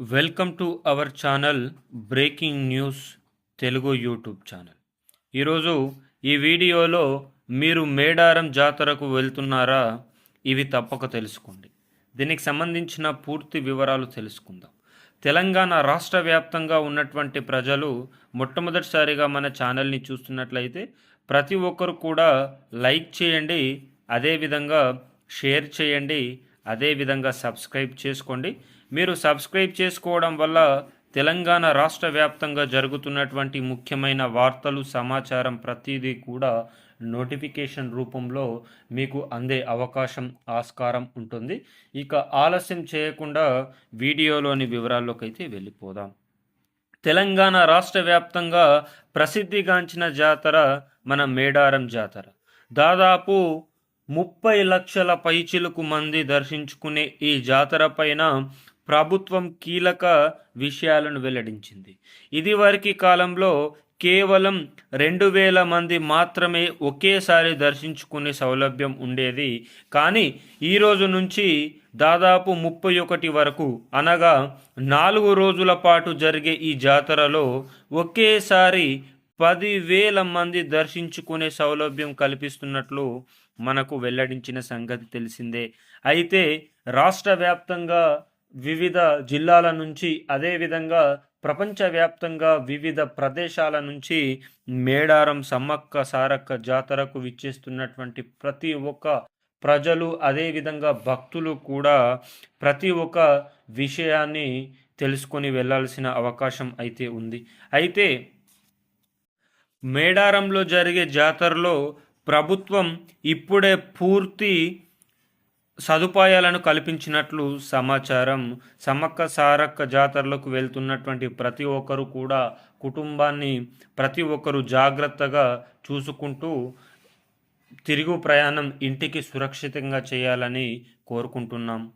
Welcome to our channel breaking news Telugu YouTube channel. ఈరోజు ఈ వీడియోలో మీరు మేడారం జాతరకు వెళ్తున్నారా? ఇవి తప్పక తెలుసుకోండి. దీనికి సంబంధించిన పూర్తి వివరాలు తెలుసుకుందాం. తెలంగాణ రాష్ట్ర వ్యాప్తంగా ఉన్నటువంటి ప్రజలు మొట్టమొదటిసారిగా మన ఛానల్ని చూస్తున్నట్లయితే ప్రతి ఒక్కరు కూడా లైక్ చేయండి అదేవిధంగా షేర్ చేయండి అదేవిధంగా సబ్స్క్రైబ్ చేసుకోండి. మీరు సబ్స్క్రైబ్ చేసుకోవడం వల్ల తెలంగాణ రాష్ట్ర వ్యాప్తంగా జరుగుతున్నటువంటి ముఖ్యమైన వార్తలు సమాచారం ప్రతిదీ కూడా నోటిఫికేషన్ రూపంలో మీకు అందే అవకాశం ఆస్కారం ఉంటుంది. ఇక ఆలస్యం చేయకుండా వీడియోలోని వివరాల్లోకైతే వెళ్ళిపోదాం. తెలంగాణ రాష్ట్ర వ్యాప్తంగా ప్రసిద్ధిగాంచిన జాతర మన మేడారం జాతర. దాదాపు ముప్పై లక్షల పైచిలకు మంది దర్శించుకునే ఈ జాతర పైన ప్రభుత్వం కీలక విషయాలను వెల్లడించింది. ఇదివరకు కాలంలో కేవలం రెండు వేల మంది మాత్రమే ఒకేసారి దర్శించుకునే సౌలభ్యం ఉండేది. కానీ ఈ రోజు నుంచి దాదాపు ముప్పై ఒకటి వరకు అనగా నాలుగు రోజుల పాటు జరిగే ఈ జాతరలో ఒకేసారి పదివేల మంది దర్శించుకునే సౌలభ్యం కల్పిస్తున్నట్లు మనకు వెల్లడించిన సంగతి తెలిసిందే. అయితే రాష్ట్ర వ్యాప్తంగా వివిధ జిల్లాల నుంచి అదేవిధంగా ప్రపంచవ్యాప్తంగా వివిధ ప్రదేశాల నుంచి మేడారం సమ్మక్క సారక్క జాతరకు విచ్చేస్తున్నటువంటి ప్రతి ఒక్క ప్రజలు అదేవిధంగా భక్తులు కూడా ప్రతి ఒక్క విషయాన్ని తెలుసుకొని వెళ్ళాల్సిన అవకాశం అయితే ఉంది. అయితే మేడారంలో జరిగే జాతరలో ప్రభుత్వం ఇప్పుడే పూర్తి సదుపాయాలను కల్పించినట్లు సమాచారం. సమ్మక్క సారక్క జాతరలకు వెళ్తున్నటువంటి ప్రతి ఒక్కరు కూడా కుటుంబాన్ని ప్రతి ఒక్కరు జాగ్రత్తగా చూసుకుంటూ తిరుగు ప్రయాణం ఇంటికి సురక్షితంగా చేయాలని కోరుకుంటున్నాం.